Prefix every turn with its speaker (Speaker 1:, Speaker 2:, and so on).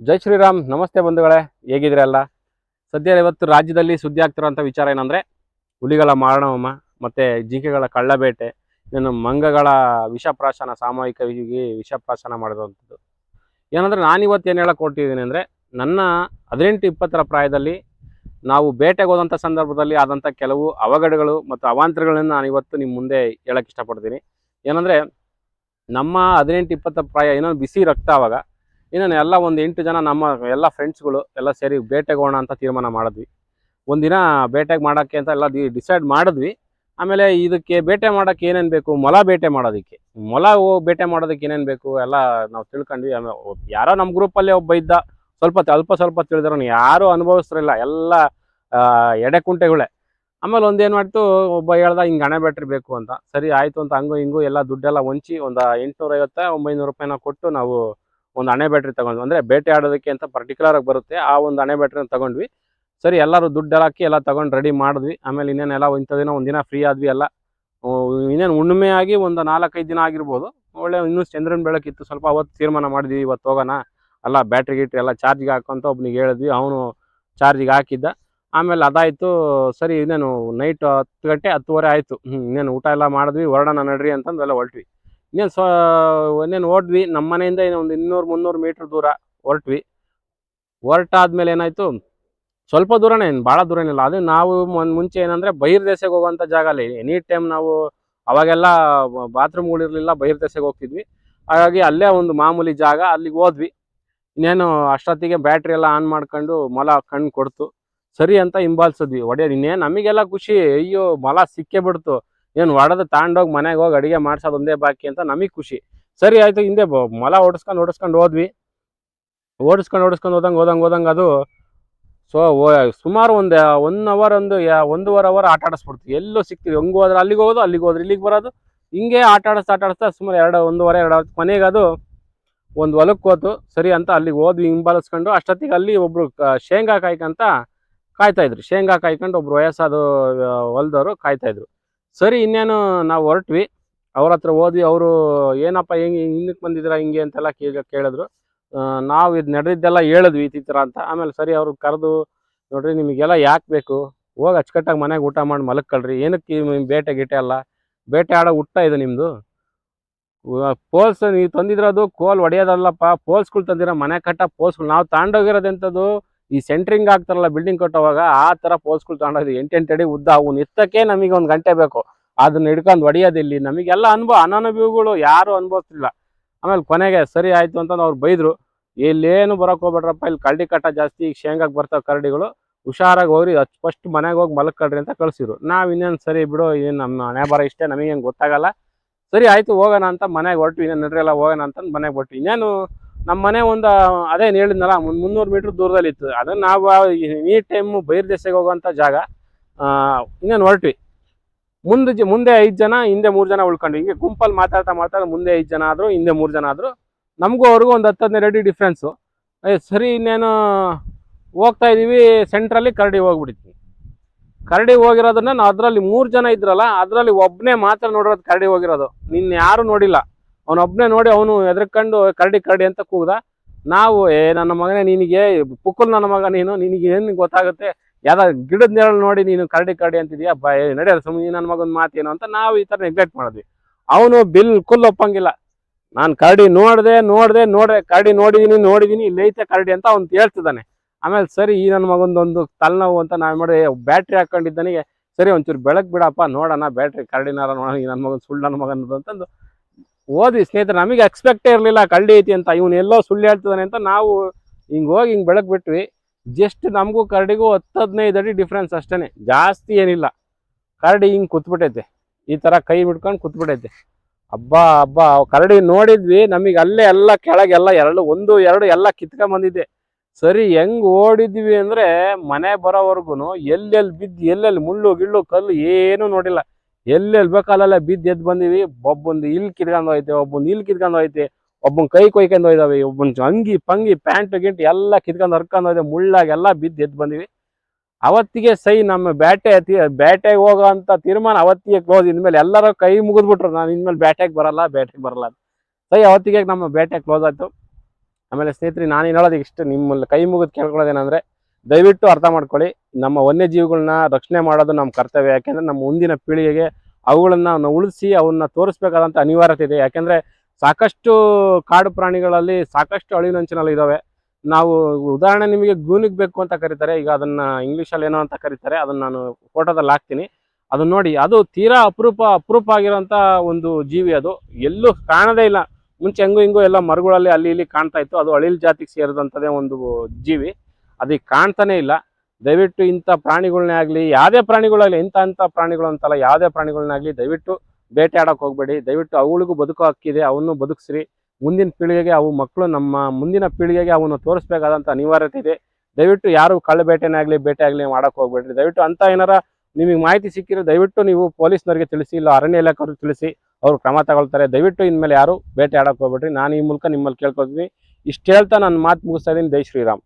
Speaker 1: ಜೈ ಶ್ರೀರಾಮ್, ನಮಸ್ತೆ ಬಂಧುಗಳೇ ಹೇಗಿದ್ರಲ್ಲ ಸದ್ಯ ಇವತ್ತು ರಾಜ್ಯದಲ್ಲಿ ಸುದ್ದಿ ಆಗ್ತಿರೋಂಥ ವಿಚಾರ ಏನಂದ್ರೆ, ಹುಲಿಗಳ ಮಾರಣಹೋಮ ಮತ್ತೆ ಜಿಂಕೆಗಳ ಕಳ್ಳಬೇಟೆ, ಇನ್ನು ಮಂಗಗಳ ವಿಷಪ್ರಾಶನ, ಸಾಮೂಹಿಕವಾಗಿ ವಿಷಪ್ರಾಶನ ಮಾಡಿರುವಂಥದ್ದು. ಏನಂದ್ರೆ ನಾನಿವತ್ತು ಏನು ಹೇಳಕ್ ಹೊರಟಿದ್ದೀನಿ ಅಂದರೆ, ನನ್ನ ಹದಿನೆಂಟು ಇಪ್ಪತ್ತರ ಪ್ರಾಯದಲ್ಲಿ ನಾವು ಬೇಟೆಗೆ ಹೋದಂಥ ಸಂದರ್ಭದಲ್ಲಿ ಆದಂಥ ಕೆಲವು ಅವಘಡಗಳು ಮತ್ತು ಅವಾಂತರಗಳನ್ನು ನಾನು ಇವತ್ತು ನಿಮ್ಮ ಮುಂದೆ ಹೇಳಕ್ಕೆ ಇಷ್ಟಪಡ್ತೀನಿ. ಏನಂದರೆ, ನಮ್ಮ ಹದಿನೆಂಟು ಇಪ್ಪತ್ತರ ಪ್ರಾಯ ಏನೋ ಬಿಸಿ ರಕ್ತ ಅವಾಗ ಇನ್ನೇನು ಎಲ್ಲ ಒಂದು ಎಂಟು ಜನ ನಮ್ಮ ಎಲ್ಲ ಫ್ರೆಂಡ್ಸ್ಗಳು ಎಲ್ಲ ಸೇರಿ ಬೇಟೆಗೆ ಹೋಗೋಣ ಅಂತ ತೀರ್ಮಾನ ಮಾಡಿದ್ವಿ. ಒಂದಿನ ಬೇಟೆಗೆ ಮಾಡೋಕ್ಕೆ ಅಂತ ಎಲ್ಲ ಡಿಸೈಡ್ ಮಾಡಿದ್ವಿ. ಆಮೇಲೆ ಇದಕ್ಕೆ ಬೇಟೆ ಮಾಡೋಕ್ಕೆ ಏನೇನು ಬೇಕು, ಮೊಲ ಬೇಟೆ ಮಾಡೋದಕ್ಕೆ. ಮೊಲ ಬೇಟೆ ಮಾಡೋದಕ್ಕೆ ಏನೇನು ಬೇಕು ಎಲ್ಲ ನಾವು ತಿಳ್ಕೊಂಡ್ವಿ. ಆಮೇಲೆ ಯಾರೋ ನಮ್ಮ ಗ್ರೂಪಲ್ಲೇ ಒಬ್ಬ ಇದ್ದ, ಸ್ವಲ್ಪ ಅಲ್ಪ ಸ್ವಲ್ಪ ತಿಳಿದ್ರು ಯಾರೂ ಅನುಭವಿಸ್ತಿರಲಿಲ್ಲ ಎಲ್ಲ ಎಡೆ ಕುಂಟೆಗಳೇ. ಆಮೇಲೆ ಒಂದೇನು ಮಾಡ್ತು, ಒಬ್ಬ ಹೇಳ್ದ, ಹಿಂಗೆ ಹಣೆ ಬ್ಯಾಟ್ರಿ ಬೇಕು ಅಂತ. ಸರಿ, ಆಯಿತು ಅಂತ ಹಂಗು ಹಿಂಗು ಎಲ್ಲ ದುಡ್ಡೆಲ್ಲ ಹೊಂಚಿ ಒಂದು ಎಂಟುನೂರೈವತ್ತ ಒಂಬೈನೂರು ರೂಪಾಯಿನ ಕೊಟ್ಟು ನಾವು ಒಂದು ಹಣೆ ಬ್ಯಾಟ್ರಿ ತಗೊಂಡ್ವಿ. ಅಂದರೆ ಬೇಟೆ ಆಡೋದಕ್ಕೆ ಅಂತ ಪರ್ಟಿಕ್ಯುಲರ್ ಆಗಿ ಬರುತ್ತೆ. ಆ ಒಂದು ಹಣೆ ಬ್ಯಾಟ್ರಿನ ತಗೊಂಡ್ವಿ. ಸರಿ, ಎಲ್ಲರೂ ದುಡ್ಡೆಲ್ಲ ಹಾಕಿ ಎಲ್ಲ ತಗೊಂಡು ರೆಡಿ ಮಾಡಿದ್ವಿ. ಆಮೇಲೆ ಇನ್ನೇನೆಲ್ಲ ದಿನ ಒಂದಿನ ಫ್ರೀ ಆದ್ವಿ ಎಲ್ಲ. ಇನ್ನೇನು ಹುಣ್ಣಿಮೆ ಆಗಿ ಒಂದು ನಾಲ್ಕೈದು ದಿನ ಆಗಿರ್ಬೋದು. ಒಳ್ಳೆ ಇನ್ನೂ ಚಂದ್ರನ ಬೆಳಕಿತ್ತು. ಸ್ವಲ್ಪ ಅವತ್ತು ತೀರ್ಮಾನ ಮಾಡಿದ್ವಿ, ಇವತ್ತು ಹೋಗೋಣ. ಅಲ್ಲ ಬ್ಯಾಟ್ರಿ ಗಿಟ್ರಿ ಎಲ್ಲ ಚಾರ್ಜಿಗೆ ಹಾಕೊಂತ ಒಬ್ನಿಗೆ ಹೇಳಿದ್ವಿ. ಅವನು ಚಾರ್ಜಿಗೆ ಹಾಕಿದ್ದ. ಆಮೇಲೆ ಅದಾಯಿತು. ಸರಿ, ಇನ್ನೇನು ನೈಟ್ ಹತ್ತು ಗಂಟೆ ಹತ್ತುವರೆ ಆಯಿತು. ಇನ್ನೇನು ಊಟ ಎಲ್ಲ ಮಾಡಿದ್ವಿ. ಹೊರಡೋಣ ನಡ್ರಿ ಅಂತಂದು ಎಲ್ಲ ಹೊರಟ್ವಿ. ಇನ್ನೇನು ಸ್ವ, ಇನ್ನೇನು ಓಡ್ವಿ ನಮ್ಮ ಮನೆಯಿಂದ ಇನ್ನೂ ಒಂದು ಇನ್ನೂರು ಮುನ್ನೂರು ಮೀಟ್ರ್ ದೂರ ಹೊರಟ್ವಿ. ಹೊರಟಾದ್ಮೇಲೆ ಏನಾಯಿತು? ಸ್ವಲ್ಪ ದೂರನೇ, ಏನು ಭಾಳ ದೂರ ಏನಿಲ್ಲ ಅದು ನಾವು ಮುಂಚೆ ಏನಂದರೆ ಬಹಿರ್ದೇಶಕ್ಕೆ ಹೋಗುವಂಥ ಜಾಗ ಅಲ್ಲಿ ಎನಿ ಟೈಮ್ ನಾವು ಅವಾಗೆಲ್ಲ ಬಾತ್ರೂಮ್ಗಳಿರಲಿಲ್ಲ ಬಹಿರ್ದೇಶಕ್ಕೆ ಹೋಗ್ತಿದ್ವಿ. ಹಾಗಾಗಿ ಅಲ್ಲೇ ಒಂದು ಮಾಮೂಲಿ ಜಾಗ, ಅಲ್ಲಿಗೆ ಹೋದ್ವಿ. ಇನ್ನೇನು ಅಷ್ಟೊತ್ತಿಗೆ ಬ್ಯಾಟ್ರಿ ಎಲ್ಲ ಆನ್ ಮಾಡ್ಕೊಂಡು ಮೊಲ ಕಣ್ಣು ಕೊಡ್ತು. ಸರಿ ಅಂತ ಹಿಂಬಾಲಿಸಿದ್ವಿ. ಒಡೆಯೋದು ಇನ್ನೇನು ನಮಗೆಲ್ಲ ಖುಷಿ. ಅಯ್ಯೋ, ಮೊಲ ಸಿಕ್ಕೇ ಬಿಡ್ತು. ಏನು ಹೊಡೆದು ತಾಂಡೋಗಿ ಮನೆಗೆ ಹೋಗಿ ಅಡುಗೆ ಮಾಡ್ಸೋದು ಒಂದೇ ಬಾಕಿ ಅಂತ ನಮಗೆ ಖುಷಿ. ಸರಿ ಆಯಿತು, ಹಿಂದೆ ಮೊಲ ಓಡಿಸ್ಕೊಂಡು ಓಡಿಸ್ಕೊಂಡು ಹೋದ್ವಿ. ಓಡಿಸ್ಕೊಂಡು ಓಡಿಸ್ಕೊಂಡು ಹೋದಂಗೆ ಹೋದಂಗೆ ಹೋದಂಗೆ ಅದು ಸೊ ಸುಮಾರು ಒಂದು ಒನ್ ಅವರ್ ಒಂದು ಒಂದೂವರೆ ಅವರ್ ಆಟ ಆಡಿಸ್ಬಿಡ್ತೀವಿ. ಎಲ್ಲೂ ಸಿಗ್ತೀವಿ. ಹಂಗೆ ಹೋದ್ರೆ ಅಲ್ಲಿಗೆ ಹೋಗೋದು, ಅಲ್ಲಿಗೆ ಹೋದ್ರೆ ಇಲ್ಲಿಗೆ ಬರೋದು. ಹಿಂಗೆ ಆಟ ಆಡಿಸ್ತಾ ಆಟ ಆಡಿಸ್ತಾ ಸುಮಾರು ಎರಡು, ಒಂದೂವರೆ, ಎರಡು ಕೊನೆಗೆ ಅದು ಒಂದು ಹೊಲಕ್ಕೆ ಹೋತು. ಸರಿ ಅಂತ ಅಲ್ಲಿಗೆ ಹೋದ್ವಿ ಹಿಂಬಾಲಿಸ್ಕೊಂಡು ಅಷ್ಟೊತ್ತಿಗೆ ಅಲ್ಲಿ ಒಬ್ರು, ಕ- ಶೇಂಗಾ ಕಾಯ್ಕಂತ ಕಾಯ್ತಾ ಇದ್ರು. ಶೇಂಗಾ ಕಾಯ್ಕೊಂಡು ಒಬ್ರು ವಯಸ್ಸಾದ ಹೊಲದವರು ಕಾಯ್ತಾ ಇದ್ರು. ಸರಿ, ಇನ್ನೇನು ನಾವು ಹೊರಟ್ವಿ. ಅವ್ರ ಹತ್ರ ಹೋದ್ವಿ, ಅವರು ಏನಪ್ಪ ಹೆಂಗೆ ಹಿಂದಕ್ಕೆ ಬಂದಿದ್ದೀರಾ, ಹಿಂಗೆ ಅಂತೆಲ್ಲ ಕೇಳ, ಕೇಳಿದ್ರು. ನಾವು ಇದು ನಡೆದಿದ್ದೆಲ್ಲ ಹೇಳಿದ್ವಿ ಈ ಥರ ಅಂತ. ಆಮೇಲೆ ಸರಿ, ಅವ್ರು ಕರೆದು, ನೋಡ್ರಿ ನಿಮಗೆಲ್ಲ ಯಾಕೆ ಬೇಕು? ಹೋಗಿ ಅಚ್ಚುಕಟ್ಟಾಗಿ ಮನೆಗೆ ಊಟ ಮಾಡಿ ಮಲಕ್ಕಳ್ರಿ ಏನಕ್ಕೆ ಬೇಟೆ ಗೀಟೆ ಅಲ್ಲ ಬೇಟೆ ಆಡೋ ಹುಟ್ಟ ಇದು ನಿಮ್ಮದು ಪೋಲ್ಸ್ ನೀವು ತಂದಿದ್ರದು ಕೋಲ್ ಹೊಡೆಯೋದಲ್ಲಪ್ಪ ಪೋಲ್ಸ್ಗಳು ತಂದಿರೋ ಮನೆ ಕಟ್ಟ ಪೋಲ್ಸ್ಗಳು. ನಾವು ತಾಂಡೋಗಿರೋದೆಂಥದ್ದು ಈ ಸೆಂಟ್ರಿಂಗ್ ಆಗ್ತಾರಲ್ಲ ಬಿಲ್ಡಿಂಗ್ ಕಟ್ಟೋವಾಗ ಆ ಥರ ಪೋಲ್ಸ್ಗಳು ತಗೊಂಡೋಗಿ ಎಂಟೆಂಟು ಅಡಿ ಉದ್ದ ಅವು ನಿತ್ತಕ್ಕೆ ನಮಗೆ ಒಂದು ಗಂಟೆ ಬೇಕು. ಅದನ್ನ ಹಿಡ್ಕೊಂಡು ಹೊಡೆಯೋದಿಲ್ಲಿ ನಮಗೆಲ್ಲ ಅನುಭವ ಅನನುಭವಗಳು ಯಾರು ಅನುಭವಿಸ್ತಿಲ್ಲ. ಆಮೇಲೆ ಕೊನೆಗೆ ಸರಿ ಆಯಿತು ಅಂತಂದು ಅವ್ರು ಬೈದರು, ಇಲ್ಲೇನು ಬರೋಕೆ ಹೋಗ್ಬೇಡ್ರಪ್ಪ, ಇಲ್ಲಿ ಕರಡಿ ಕಟ್ಟ ಜಾಸ್ತಿ, ಈಗ ಶೇಂಗಾಗೆ ಬರ್ತಾವೆ ಕರಡಿಗಳು. ಹುಷಾರಾಗಿ ಹೋಗ್ರಿ ಫಸ್ಟ್ ಮನೆಗೆ ಹೋಗಿ ಮಲಕ್ಕಡ್ರಿ ಅಂತ ಕಳಿಸಿದ್ರು. ನಾವು ಇನ್ನೇನು ಸರಿ ಬಿಡು ಏನು ನಮ್ಮ ಹಣೆ ಇಷ್ಟೇ ನಮಗೇನು ಗೊತ್ತಾಗಲ್ಲ. ಸರಿ ಆಯಿತು, ಹೋಗೋಣ ಅಂತ ಮನೆಗೆ ಹೊರಟು ಇನ್ನೇನು ಎಲ್ಲ ಹೋಗೋಣ ಅಂತಂದು ಮನೆಗೆ ಹೊರಟು ಇನ್ನೇನು ನಮ್ಮ ಮನೆ ಒಂದು, ಅದೇ ಹೇಳಿದ್ನಲ್ಲ ಒಂದು ಮುನ್ನೂರು ಮೀಟ್ರ್ ದೂರದಲ್ಲಿ ಇತ್ತು. ಅದನ್ನ ನಾವು ಈ ಟೈಮು ಬೈರ್ದೇಶಕ್ಕೆ ಹೋಗುವಂಥ ಜಾಗ ಇನ್ನೇನು ಹೊರಟ್ವಿ. ಮುಂದೆ ಮುಂದೆ ಐದು ಜನ, ಹಿಂದೆ ಮೂರು ಜನ ಉಳ್ಕೊಂಡ್ವಿ. ಹಿಂಗೆ ಗುಂಪಲ್ಲಿ ಮಾತಾಡ್ತಾ ಮಾತಾಡ್ತಾ ಮುಂದೆ ಐದು ಜನ ಆದರೂ, ಹಿಂದೆ ಮೂರು ಜನ ಆದರೂ. ನಮಗೂ ಅವ್ರಿಗೂ ಒಂದು ಹತ್ತು ಹದಿನೈದು ಅಡಿ ಡಿಫ್ರೆನ್ಸು ಸರಿ, ಇನ್ನೇನು, ಹೋಗ್ತಾ ಇದೀವಿ ಸೆಂಟ್ರಲ್ಲಿ ಕರಡಿ ಹೋಗ್ಬಿಡ್ತೀವಿ. ಕರಡಿ ಹೋಗಿರೋದನ್ನ ನಾವು ಅದರಲ್ಲಿ ಮೂರು ಜನ ಇದ್ರಲ್ಲ, ಅದರಲ್ಲಿ ಒಬ್ಬನೇ ಮಾತ್ರ ನೋಡಿರೋದು ಕರಡಿ ಹೋಗಿರೋದು. ನಿನ್ನ ಯಾರು ನೋಡಿಲ್ಲ. ಅವನೊಬ್ಬನೇ ನೋಡಿ ಅವನು ಎದ್ರಕೊಂಡು ಕರಡಿ ಕರಡಿ ಅಂತ ಕೂಗ್ದ. ನಾವು, ಏ, ನನ್ನ ಮಗನೇ, ನಿನಗೆ, ಪುಕ್ಕಲ್ ನನ್ನ ಮಗ ನೀನು, ನಿನಗೆ ಏನು ಗೊತ್ತಾಗುತ್ತೆ? ಯಾವ್ದೋ ಗಿಡದ ನೆರಳು ನೋಡಿ ನೀನು ಕರಡಿ ಕರಡಿ ಅಂತಿದ್ಯಾ? ಬಾ ನಡೆಯೋದು ಸುಮ್ಮನೆ ನನ್ನ ಮಗನ ಮಾತೇನು? ಅಂತ ನಾವು ಈ ಥರ ನೆಗ್ಲೆಕ್ಟ್ ಮಾಡಿದ್ವಿ. ಅವನು ಬಿಲ್ಕುಲ್ ಒಪ್ಪಂಗಿಲ್ಲ. ನಾನು ಕರಡಿ ನೋಡಿದೆ ನೋಡಿದೆ ನೋಡ್ರೆ ಕರಡಿ ನೋಡಿದೀನಿ ನೋಡಿದೀನಿ ಇಲ್ಲೈತೆ ಕರಡಿ ಅಂತ ಅವ್ನು ಹೇಳ್ತಿದ್ದಾನೆ. ಆಮೇಲೆ ಸರಿ, ಈ ನನ್ನ ಮಗಂದೊಂದು ತಲೆನೋವು ಅಂತ ನಾವು ಮಾಡಿ ಬ್ಯಾಟ್ರಿ ಹಾಕೊಂಡಿದ್ದಾನಿಗೆ, ಸರಿ, ಒಂಚೂರು ಬೆಳಕು ಬಿಡಪ್ಪ, ನೋಡೋಣ, ಬ್ಯಾಟ್ರಿ ಕರಡಿನಾರ ನೋಡೋಣ, ಈ ನನ್ನ ಮಗನ ಸುಳ್ಳು ನನ್ನ ಮಗನದು ಅಂತಂದು ಓದಿ ಸ್ನೇಹಿತರೆ, ನಮಗೆ ಎಕ್ಸ್ಪೆಕ್ಟೇ ಇರಲಿಲ್ಲ ಕರಡಿ ಐತಿ ಅಂತ. ಇವನು ಎಲ್ಲೋ ಸುಳ್ಳು ಹೇಳ್ತಿದ್ದಾನೆ ಅಂತ ನಾವು ಹಿಂಗೆ ಹೋಗಿ ಹಿಂಗೆ ಬೆಳಕು ಬಿಟ್ವಿ. ಜಸ್ಟ್ ನಮಗೂ ಕರಡಿಗೂ ಹತ್ತು ಹದಿನೈದು ಅಡಿ ಡಿಫ್ರೆನ್ಸ್ ಅಷ್ಟೇ ಜಾಸ್ತಿ ಏನಿಲ್ಲ. ಕರಡಿ ಹಿಂಗೆ ಕೂತ್ಬಿಟ್ಟೈತೆ. ಈ ಥರ ಕೈ ಬಿಡ್ಕೊಂಡು ಕೂತ್ಬಿಟ್ಟೈತೆ. ಹಬ್ಬ ಹಬ್ಬ ಕರಡಿ ನೋಡಿದ್ವಿ. ನಮಗೆ ಅಲ್ಲೇ ಎಲ್ಲ ಕೆಳಗೆಲ್ಲ ಎರಡು, ಒಂದು, ಎರಡು ಎಲ್ಲ ಕಿತ್ಕೊಂಡ್ ಬಂದಿದ್ದೆ ಸರಿ, ಹೆಂಗ್ ಓಡಿದ್ವಿ ಅಂದ್ರೆ ಮನೆ ಬರೋವರೆಗೂ ಎಲ್ಲೆಲ್ಲಿ ಬಿದ್ದು ಎಲ್ಲೆಲ್ಲಿ ಮುಳ್ಳು, ಗಿಳ್ಳು, ಕಲ್ಲು ಏನು ನೋಡಿಲ್ಲ. ಎಲ್ಲೆಲ್ಲಿ ಬೇಕಲ್ಲೆಲ್ಲ ಬಿದ್ದು ಎದ್ದು ಬಂದೀವಿ. ಒಬ್ಬೊಂದು ಇಲ್ಲಿ ಕಿತ್ಕೊಂಡು ಹೋಯ್ತೆ, ಒಬ್ಬೊಂದು ಇಲ್ಲಿ ಕಿತ್ಕೊಂಡು ಹೋಯ್ತೆ ಒಬ್ಬನ್ ಕೈ ಕೊಯ್ಕೊಂಡು ಹೋಯ್ದಾವೆ ಒಬ್ಬನ್ ಅಂಗಿ ಪಂಗಿ ಪ್ಯಾಂಟ್ ಗಿಂಟ್ ಎಲ್ಲ ಕಿತ್ಕೊಂಡು ಹರ್ಕೊಂಡು ಹೋಯ್ದೆ ಮುಳ್ಳಾಗೆಲ್ಲ ಬಿದ್ದು ಎದ್ದು ಬಂದಿವಿ. ಅವತ್ತಿಗೆ ಸೈ ನಮ್ಮ ಬ್ಯಾಟೆ ಬ್ಯಾಟೆಗೆ ಹೋಗೋ ಅಂತ ತೀರ್ಮಾನ ಅವತ್ತಿಗೆ ಕ್ಲೋಸ್ ಇನ್ಮೇಲೆ ಎಲ್ಲರೂ ಕೈ ಮುಗಿದ್ಬಿಟ್ರು. ನಾನು ಇನ್ಮೇಲೆ ಬ್ಯಾಟೆಗೆ ಬರಲ್ಲ ಬ್ಯಾಟೆಗೆ ಬರಲ್ಲ ಸೈ ಅವತ್ತಿಗೆ ನಮ್ಮ ಬ್ಯಾಟೆ ಕ್ಲೋಸ್ ಆಯ್ತು. ಆಮೇಲೆ ಸ್ನೇಹಿತರೆ ನಾನು ಏನು ಹೇಳೋದು, ಇಷ್ಟು ನಿಮ್ಮಲ್ಲಿ ಕೈ ಮುಗಿದು ಕೇಳ್ಕೊಳ್ಳೋದೇನೆಂದರೆ ದಯವಿಟ್ಟು ಅರ್ಥ ಮಾಡ್ಕೊಳ್ಳಿ. ನಮ್ಮ ವನ್ಯಜೀವಿಗಳನ್ನ ರಕ್ಷಣೆ ಮಾಡೋದು ನಮ್ಮ ಕರ್ತವ್ಯ. ಯಾಕೆಂದರೆ ನಮ್ಮ ಮುಂದಿನ ಪೀಳಿಗೆಗೆ ಅವುಗಳನ್ನ ಉಳಿಸಿ ಅವನ್ನ ತೋರಿಸ್ಬೇಕಾದಂಥ ಅನಿವಾರ್ಯತೆ ಇದೆ. ಯಾಕೆಂದರೆ ಸಾಕಷ್ಟು ಕಾಡು ಪ್ರಾಣಿಗಳಲ್ಲಿ ಸಾಕಷ್ಟು ಅಳಿವಿನಂಚಿನಲ್ಲಿ ಇದ್ದಾವೆ. ನಾವು ಉದಾಹರಣೆ ನಿಮಗೆ ಗೂನಿಗೆ ಬೇಕು ಅಂತ ಕರೀತಾರೆ. ಈಗ ಅದನ್ನ ಇಂಗ್ಲೀಷಲ್ಲಿ ಏನೋ ಅಂತ ಕರೀತಾರೆ. ಅದನ್ನ ನಾನು ಫೋಟೋದಲ್ಲಿ ಹಾಕ್ತೀನಿ. ಅದನ್ನ ನೋಡಿ, ಅದು ತೀರಾ ಅಪರೂಪ ಅಪರೂಪ ಆಗಿರೋಂಥ ಒಂದು ಜೀವಿ ಅದು. ಎಲ್ಲೂ ಕಾಣದೇ ಇಲ್ಲ. ಮುಂಚೆ ಹೆಂಗೂ ಹಿಂಗೂ ಎಲ್ಲ ಮರಗಳಲ್ಲಿ ಅಲ್ಲಿ ಇಲ್ಲಿ ಕಾಣ್ತಾ ಇತ್ತು. ಅದು ಅಳಿಲ್ ಜಾತಿಗೆ ಸೇರಿದಂಥದ್ದೇ ಒಂದು ಜೀವಿ. ಅದಕ್ಕೆ ಕಾಣ್ತಾನೆ ಇಲ್ಲ. ದಯವಿಟ್ಟು ಇಂಥ ಪ್ರಾಣಿಗಳನ್ನೇ ಆಗಲಿ, ಯಾವುದೇ ಪ್ರಾಣಿಗಳಾಗಲಿ, ಇಂಥ ಅಂಥ ಪ್ರಾಣಿಗಳು ಅಂತಲ್ಲ, ಯಾವುದೇ ಪ್ರಾಣಿಗಳನ್ನಾಗಲಿ ದಯವಿಟ್ಟು ಬೇಟೆಯಾಡಕ್ಕೆ ಹೋಗಬೇಡಿ. ದಯವಿಟ್ಟು ಅವುಗಳಿಗೂ ಬದುಕು ಹಕ್ಕಿದೆ, ಅವನ್ನು ಬದುಕಿಸ್ರಿ. ಮುಂದಿನ ಪೀಳಿಗೆಗೆ ಅವು ಮಕ್ಕಳು ನಮ್ಮ ಮುಂದಿನ ಪೀಳಿಗೆಗೆ ಅವನ್ನು ತೋರಿಸ್ಬೇಕಾದಂಥ ಅನಿವಾರ್ಯತೆ ಇದೆ. ದಯವಿಟ್ಟು ಯಾರು ಕಳ್ಳ ಬೇಟೆನೇ ಆಗಲಿ, ಬೇಟೆ ಆಗಲಿ ಮಾಡಕ್ಕೆ ಹೋಗ್ಬೇಡ್ರಿ. ದಯವಿಟ್ಟು ಅಂತ ಏನಾರ ನಿಮಗೆ ಮಾಹಿತಿ ಸಿಕ್ಕಿರೋ ದಯವಿಟ್ಟು ನೀವು ಪೊಲೀಸ್ನವರಿಗೆ ತಿಳಿಸಿ, ಇಲ್ಲ ಅರಣ್ಯ ಇಲಾಖೆಯವ್ರಿಗೆ ತಿಳಿಸಿ, ಅವರು ಕ್ರಮ ತಗೊಳ್ತಾರೆ. ದಯವಿಟ್ಟು ಇನ್ಮೇಲೆ ಯಾರು ಬೇಟೆ ಆಡಕ್ಕೆ ಹೋಗ್ಬೇಡ್ರಿ. ನಾನು ಈ ಮೂಲಕ ನಿಮ್ಮಲ್ಲಿ ಕೇಳ್ಕೊತೀನಿ ಇಷ್ಟು ಹೇಳ್ತಾ ನಾನು ಮಾತು ಮುಗಿಸ್ತಾ ಇದ್ದೀನಿ. ಜೈ ಶ್ರೀರಾಮ್.